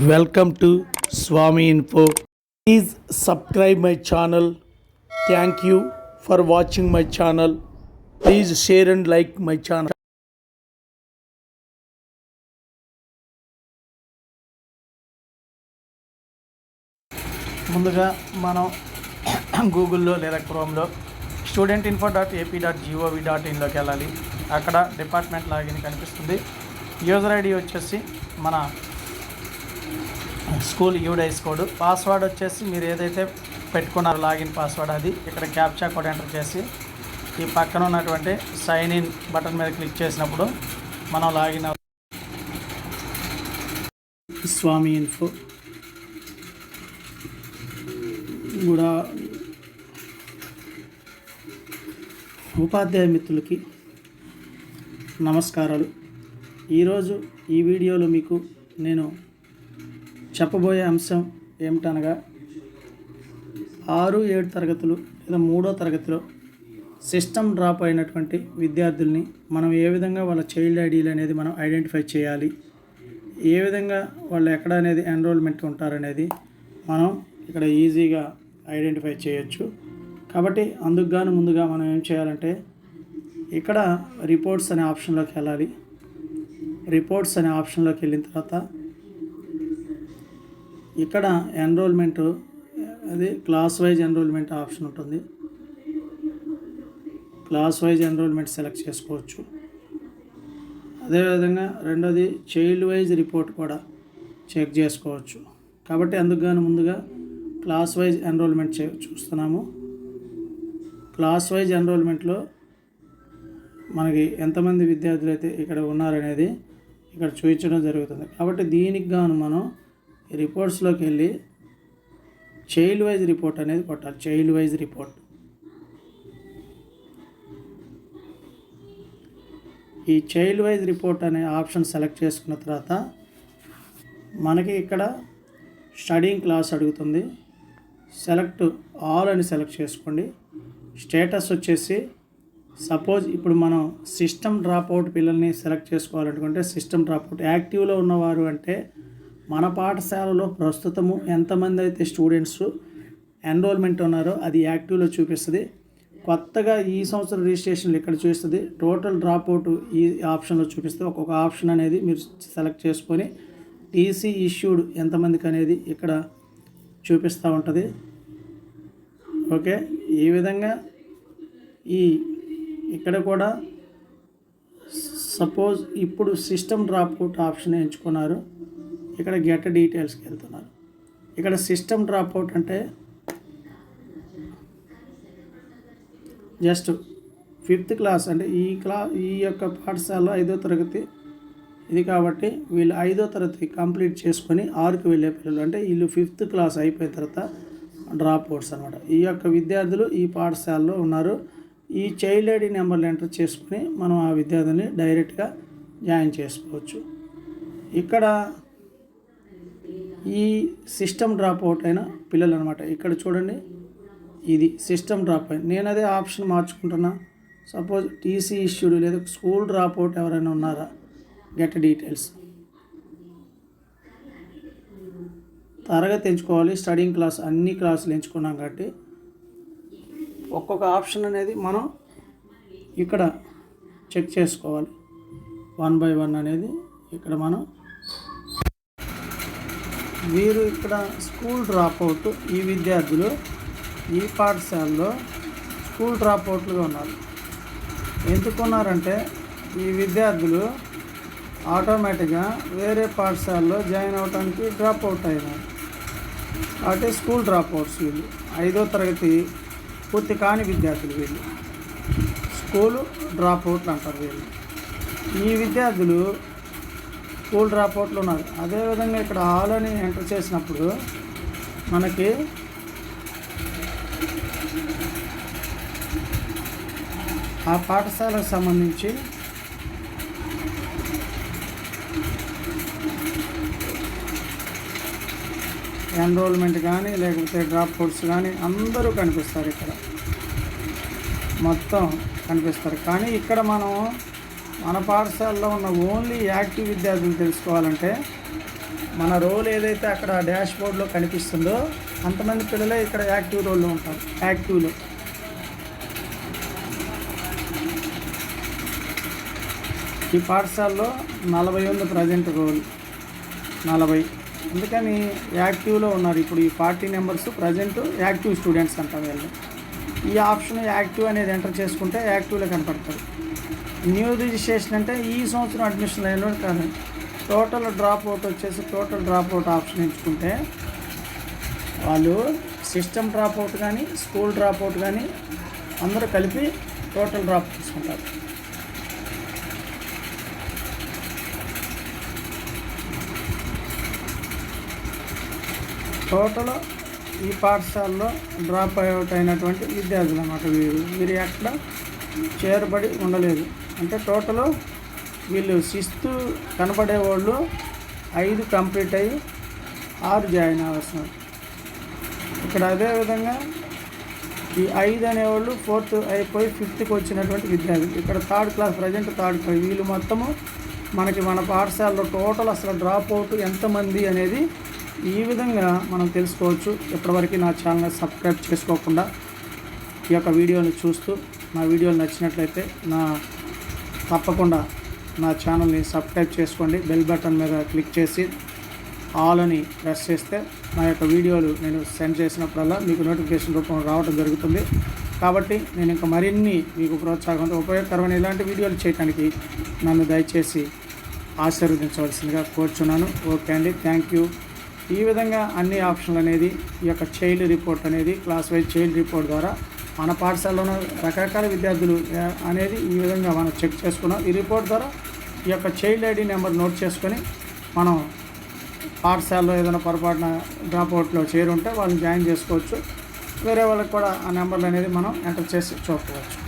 Welcome to Swami info. Please subscribe my channel thank you for watching my channel please share and like my channel ముందుగా మనం గూగుల్లో లేదా క్రోమ్లో student info dot AP dot GOV dot ఇన్లోకి వెళ్ళాలి. అక్కడ department login కనిపిస్తుంది. User ID వచ్చేసి మన school UDISE code password వచ్చేసి మీరు ఏదైతే పెట్టుకున్నారో లాగిన్ పాస్వర్డ్ అది ఇక్కడ క్యాప్చా కోడ్ ఎంటర్ చేసి ఈ పక్కన ఉన్నటువంటి సైన్ ఇన్ బటన్ మీద క్లిక్ చేసినప్పుడు మనం లాగిన్ అవ స్వామి ఇన్ఫో కూడా ఉపాధ్యాయ మిత్రులకి నమస్కారాలు. ఈరోజు ఈ వీడియోలో మీకు నేను చెప్పబోయే అంశం ఏమిటనగా ఆరు ఏడు తరగతులు లేదా మూడో తరగతిలో సిస్టమ్ డ్రాప్ అయినటువంటి విద్యార్థుల్ని మనం ఏ విధంగా వాళ్ళ చైల్డ్ ఐడీలు అనేది మనం ఐడెంటిఫై చేయాలి? ఏ విధంగా వాళ్ళు ఎక్కడ అనేది ఎన్రోల్మెంట్ ఉంటారనేది మనం ఇక్కడ ఈజీగా ఐడెంటిఫై చేయొచ్చు. కాబట్టి అందుకు గాను ముందుగా మనం ఏం చేయాలంటే ఇక్కడ రిపోర్ట్స్ అనే ఆప్షన్లోకి వెళ్ళాలి. రిపోర్ట్స్ అనే ఆప్షన్లోకి వెళ్ళిన తర్వాత ఇక్కడ ఎన్రోల్మెంట్ అది క్లాస్ వైజ్ ఎన్రోల్మెంట్ ఆప్షన్ ఉంటుంది. క్లాస్ వైజ్ ఎన్రోల్మెంట్ సెలెక్ట్ చేసుకోవచ్చు. అదేవిధంగా రెండోది చైల్డ్ వైజ్ రిపోర్ట్ కూడా చెక్ చేసుకోవచ్చు. కాబట్టి అందుకు ముందుగా క్లాస్ వైజ్ ఎన్రోల్మెంట్ చే చూస్తున్నాము. క్లాస్ వైజ్ ఎన్రోల్మెంట్లో మనకి ఎంతమంది విద్యార్థులు అయితే ఇక్కడ ఉన్నారనేది ఇక్కడ చూపించడం జరుగుతుంది. కాబట్టి దీనికి గాను మనం రిపోర్ట్స్లోకి వెళ్ళి చైల్డ్ వైజ్ రిపోర్ట్ అనేది కొట్టాలి. చైల్డ్ వైజ్ రిపోర్ట్ ఈ చైల్డ్ వైజ్ రిపోర్ట్ అనే ఆప్షన్ సెలెక్ట్ చేసుకున్న తర్వాత మనకి ఇక్కడ స్టడీయింగ్ క్లాస్ అడుగుతుంది. సెలెక్ట్ ఆల్ అని సెలెక్ట్ చేసుకోండి. స్టేటస్ వచ్చేసి సపోజ్ ఇప్పుడు మనం సిస్టమ్ డ్రాప్అవుట్ పిల్లల్ని సెలెక్ట్ చేసుకోవాలనుకుంటే సిస్టమ్ డ్రాప్అవుట్ యాక్టివ్లో ఉన్నవారు అంటే మన పాఠశాలలో ప్రస్తుతము ఎంతమంది అయితే స్టూడెంట్స్ ఎన్రోల్మెంట్ ఉన్నారో అది యాక్టివ్లో చూపిస్తుంది. కొత్తగా ఈ సంవత్సరం రిజిస్ట్రేషన్లు ఇక్కడ చూస్తుంది టోటల్ డ్రాప్అవుట్ ఈ ఆప్షన్లో చూపిస్తుంది. ఒక్కొక్క ఆప్షన్ అనేది మీరు సెలెక్ట్ చేసుకొని టీసీ ఇష్యూడ్ ఎంతమందికి అనేది ఇక్కడ చూపిస్తూ ఉంటుంది. ఓకే ఈ విధంగా ఈ ఇక్కడ కూడా సపోజ్ ఇప్పుడు సిస్టమ్ డ్రాప్అవుట్ ఆప్షన్ ఎంచుకున్నారు. ఇక్కడ గెట్ డీటెయిల్స్కి వెళ్తున్నారు. ఇక్కడ సిస్టమ్ డ్రాప్అవుట్ అంటే జస్ట్ ఫిఫ్త్ క్లాస్ అంటే ఈ క్లా ఈ యొక్క పాఠశాలలో ఐదో తరగతి ఇది కాబట్టి వీళ్ళు ఐదో తరగతి కంప్లీట్ చేసుకొని ఆరుకు వెళ్ళే పిల్లలు అంటే వీళ్ళు ఫిఫ్త్ క్లాస్ అయిపోయిన తర్వాత డ్రాప్ అవుట్స్ అనమాట ఈ యొక్క విద్యార్థులు ఈ పాఠశాలలో ఉన్నారు. ఈ చైల్డ్ ఐడి నెంబర్లు ఎంటర్ చేసుకుని మనం ఆ విద్యార్థిని డైరెక్ట్గా జాయిన్ చేసుకోవచ్చు. ఇక్కడ ఈ సిస్టమ్ డ్రాప్ అవుట్ అయిన పిల్లలు అనమాట ఇక్కడ చూడండి. ఇది సిస్టమ్ డ్రాప్ అయిన నేను అదే ఆప్షన్ మార్చుకుంటున్నా. సపోజ్ టీసీ ఇష్యూడ్ లేదా స్కూల్ డ్రాప్ అవుట్ ఎవరైనా ఉన్నారా? గెట్ డీటెయిల్స్ తరగతి ఎంచుకోవాలి. స్టడింగ్ క్లాస్ అన్ని క్లాసులు ఎంచుకున్నాం కాబట్టి ఒక్కొక్క ఆప్షన్ అనేది మనం ఇక్కడ చెక్ చేసుకోవాలి. వన్ బై వన్ అనేది ఇక్కడ మనం వీరు ఇక్కడ స్కూల్ డ్రాప్ అవుట్ ఈ విద్యార్థులు ఈ పాఠశాలలో స్కూల్ డ్రాప్ అవుట్లుగా ఉన్నారు. ఎందుకున్నారంటే ఈ విద్యార్థులు ఆటోమేటిక్గా వేరే పాఠశాలలో జాయిన్ అవడానికి డ్రాప్ అవుట్ అయినారు. కాబట్టి స్కూల్ డ్రాప్ అవుట్స్ వీళ్ళు. ఐదో తరగతి పూర్తి కాని విద్యార్థులు వీళ్ళు. స్కూల్ డ్రాప్ అవుట్లు అంటారు వీళ్ళు. ఈ విద్యార్థులు స్కూల్ డ్రాప్అవుట్లు ఉన్నారు అదేవిధంగా ఇక్కడ ఆల్ అని ఎంటర్ చేసినప్పుడు మనకి ఆ పాఠశాలకు సంబంధించి ఎన్రోల్మెంట్ కానీ లేకపోతే డ్రాప్ అవుట్స్ కానీ అందరూ కనిపిస్తారు ఇక్కడ. మొత్తం కనిపిస్తారు. కానీ ఇక్కడ మనం మన పాఠశాలలో ఉన్న ఓన్లీ యాక్టివ్ విద్యార్థులు తెలుసుకోవాలంటే మన రోల్ ఏదైతే అక్కడ డాష్ బోర్డ్లో కనిపిస్తుందో అంతమంది పిల్లలే ఇక్కడ యాక్టివ్ రోల్లో ఉంటారు. యాక్టివ్లో. ఈ పాఠశాలలో నలభై ఉంది ప్రజెంట్ రోల్. నలభై. అందుకని యాక్టివ్లో ఉన్నారు. ఇప్పుడు ఈ forty numbers present active students అంటాం వీళ్ళు. ఈ ఆప్షన్ యాక్టివ్ అనేది ఎంటర్ చేసుకుంటే యాక్టివ్లో కనపడతారు. న్యూ రిజిస్ట్రేషన్ అంటే ఈ సంవత్సరం అడ్మిషన్ అయిన కాదు. టోటల్ డ్రాప్ అవుట్ వచ్చేసి టోటల్ డ్రాప్ అవుట్ ఆప్షన్ ఎంచుకుంటే వాళ్ళు సిస్టమ్ డ్రాప్ అవుట్ కానీ స్కూల్ డ్రాప్ అవుట్ కానీ అందరూ కలిపి టోటల్ డ్రాప్ తీసుకుంటారు. టోటల్ ఈ పాఠశాలలో డ్రాప్ అవుట్ అయినటువంటి విద్యార్థులు అన్నమాట వీరు వీరు ఎక్కడ చేరబడి ఉండలేదు. అంటే టోటల్ వీళ్ళు శిస్తు కనపడే వాళ్ళు ఐదు కంప్లీట్ అయ్యి ఆరు జాయిన్ అవసరం ఇక్కడ అదేవిధంగా ఈ ఐదు అనేవాళ్ళు ఫోర్త్ అయిపోయి ఫిఫ్త్కి వచ్చినటువంటి విద్యార్థులు. ఇక్కడ third class present third class. వీళ్ళు మొత్తము మనకి మన పాఠశాలలో టోటల్ అసలు డ్రాప్ అవుట్ ఎంతమంది అనేది ఈ విధంగా మనం తెలుసుకోవచ్చు. ఇప్పటివరకు నా ఛానల్ సబ్స్క్రైబ్ చేసుకోకుండా ఈ యొక్క వీడియోని చూస్తూ నా వీడియోలు నచ్చినట్లయితే నా తప్పకుండా నా ఛానల్ని సబ్స్క్రైబ్ చేసుకోండి. బెల్ బటన్ మీద క్లిక్ చేసి ఆల్ అని ప్రెస్ చేస్తే నా యొక్క వీడియోలు నేను సెండ్ చేసినప్పుడల్లా మీకు నోటిఫికేషన్ రూపంలో రావడం జరుగుతుంది. కాబట్టి నేను ఇంకా మరిన్ని మీకు ప్రోత్సాహంతో ఉపయోగకరమైన ఇలాంటి వీడియోలు చేయడానికి నన్ను దయచేసి ఆశీర్వదించవలసిందిగా కోరుచున్నాను. ఓకే అండి. Thank you. ఈ విధంగా అన్ని ఆప్షన్లు అనేది ఈ యొక్క చైల్డ్ రిపోర్ట్ అనేది క్లాస్ వైజ్ చైల్డ్ రిపోర్ట్ ద్వారా మన పాఠశాలలో రకరకాల విద్యార్థులు అనేది ఈ విధంగా మనం చెక్ చేసుకున్నాం. ఈ రిపోర్ట్ ద్వారా ఈ యొక్క చైల్డ్ ఐడి నెంబర్ నోట్ చేసుకొని మనం పాఠశాలలో ఏదైనా పొరపాటున డ్రాప్ అవుట్లో చేరుంటే వాళ్ళని జాయిన్ చేసుకోవచ్చు. వేరే వాళ్ళకి కూడా ఆ నెంబర్లు అనేది మనం ఎంటర్ చేసి చూసుకోవచ్చు